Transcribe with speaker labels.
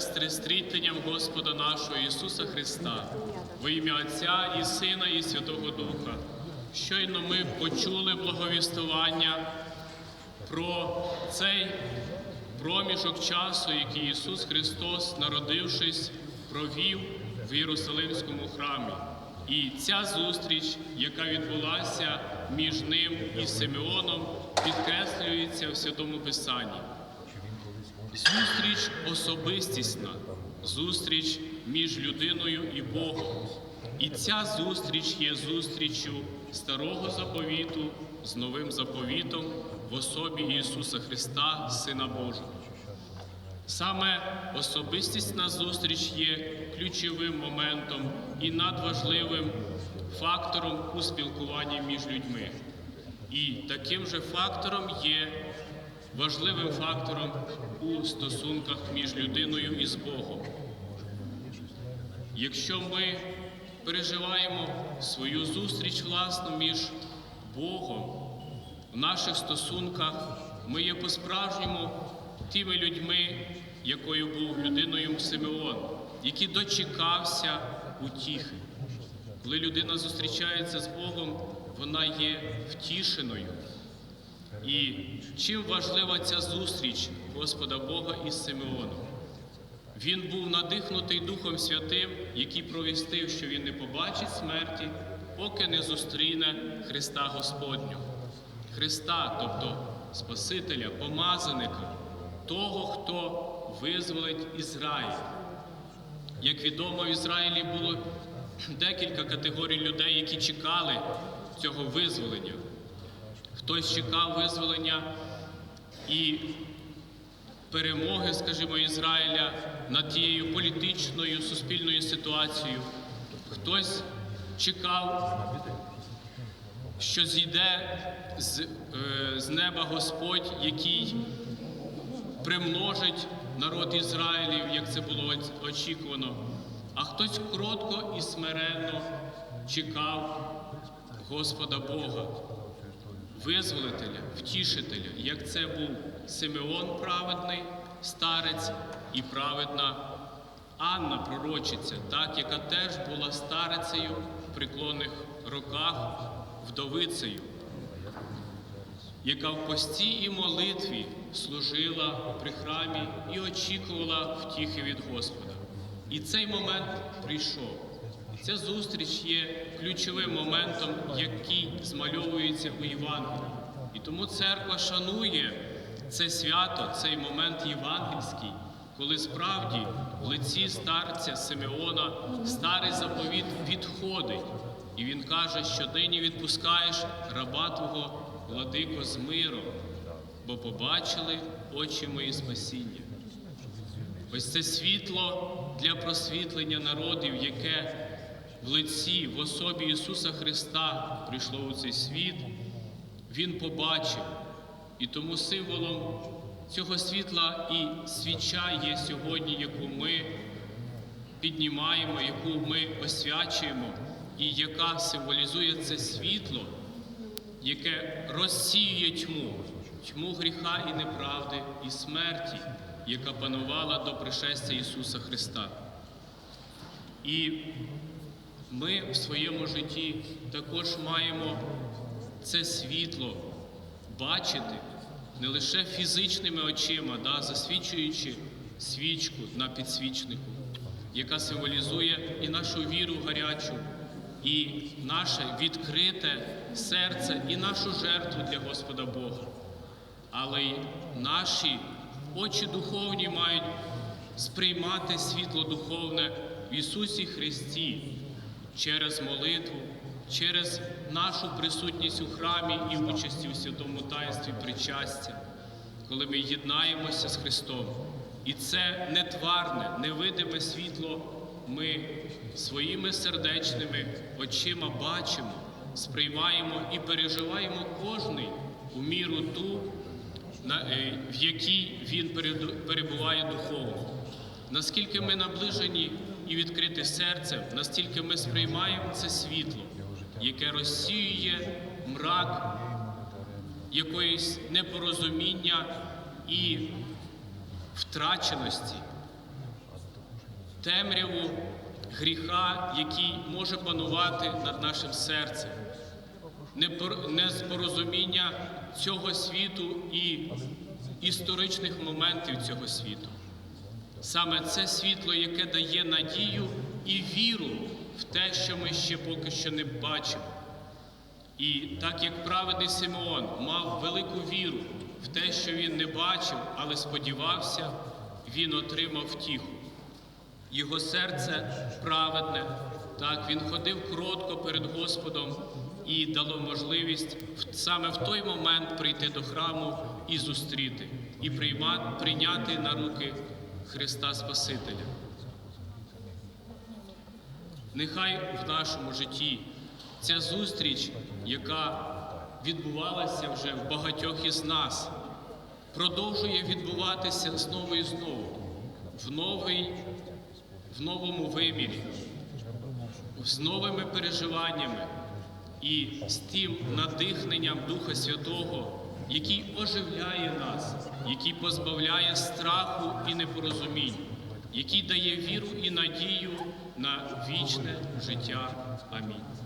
Speaker 1: сестри, з трітленням Господа нашого Ісуса Христа, во ім'я Отця і Сина, і Святого Духа. Щойно ми почули благовістування про цей проміжок часу, який Ісус Христос, народившись, провів в Єрусалимському храмі. І ця зустріч, яка відбулася між ним і Симеоном, підкреслюється в Святому Писанні. Зустріч особистісна, зустріч між людиною і Богом. І ця зустріч є зустріччю старого заповіту з новим заповітом в особі Ісуса Христа, Сина Божого. Саме особистісна зустріч є ключовим моментом і надважливим фактором у спілкуванні між людьми. І таким же фактором є важливим фактором у стосунках між людиною і з Богом. Якщо ми переживаємо свою зустріч власну між Богом в наших стосунках, ми є по-справжньому тими людьми, якою був людиною Симеон, який дочекався утіхи. Коли людина зустрічається з Богом, вона є втішеною. І чим важлива ця зустріч Господа Бога із Симеоном? Він був надихнутий Духом Святим, який провістив, що він не побачить смерті, поки не зустріне Христа Господнього. Христа, тобто Спасителя, помазаника, того, хто визволить Ізраїль. Як відомо, в Ізраїлі було декілька категорій людей, які чекали цього визволення. Хтось чекав визволення і перемоги, скажімо, Ізраїля над тією політичною суспільною ситуацією. Хтось чекав, що зійде з, е, з неба Господь, який примножить народ Ізраїлів, як це було очікувано. А хтось кротко і смиренно чекав Господа Бога, визволителя, втішителя, як це був Симеон праведний, старець і праведна Анна пророчиця, так, яка теж була старицею в преклонних роках, вдовицею, яка в пості і молитві служила при храмі і очікувала втіхи від Господа. І цей момент прийшов. Ця зустріч є ключовим моментом, який змальовується у Євангелії. І тому церква шанує це свято, цей момент євангельський, коли справді в лиці старця Симеона старий заповіт відходить. І він каже, що нині відпускаєш раба твого владико з миром, бо побачили очі мої спасіння. Ось це світло для просвітлення народів, яке в лиці, в особі Ісуса Христа прийшло у цей світ, Він побачив. І тому символом цього світла і свіча є сьогодні, яку ми піднімаємо, яку ми освячуємо, і яка символізує це світло, яке розсіює тьму, тьму гріха і неправди, і смерті, яка панувала до пришестя Ісуса Христа. І ми в своєму житті також маємо це світло бачити не лише фізичними очима, да, засвічуючи свічку на підсвічнику, яка символізує і нашу віру гарячу, і наше відкрите серце, і нашу жертву для Господа Бога. Але й наші очі духовні мають сприймати світло духовне в Ісусі Христі через молитву, через нашу присутність у храмі і участі у святому таїнстві причастя, коли ми єднаємося з Христом. І це нетварне, невидиме світло ми своїми сердечними очима бачимо, сприймаємо і переживаємо кожний у міру ту, е, в якій він перебуває духовно. Наскільки ми наближені і відкриті серцем, настільки ми сприймаємо це світло, яке розсіює мрак якоїсь непорозуміння і втраченості. темряву гріха, який може панувати над нашим серцем, неспорозуміння цього світу і історичних моментів цього світу. Саме це світло, яке дає надію і віру в те, що ми ще поки що не бачимо. І так як праведний Симеон мав велику віру в те, що він не бачив, але сподівався, він отримав втіху. Його серце праведне, так він ходив кротко перед Господом і дало можливість саме в той момент прийти до храму і зустріти, і прийняти на руки Христа Спасителя. Нехай в нашому житті ця зустріч, яка відбувалася вже в багатьох із нас, продовжує відбуватися знову і знову, в, новий, в новому вимірі, з новими переживаннями і з тим надихненням Духа Святого, який оживляє нас, який позбавляє страху і непорозумінь, який дає віру і надію на вічне життя. Амінь.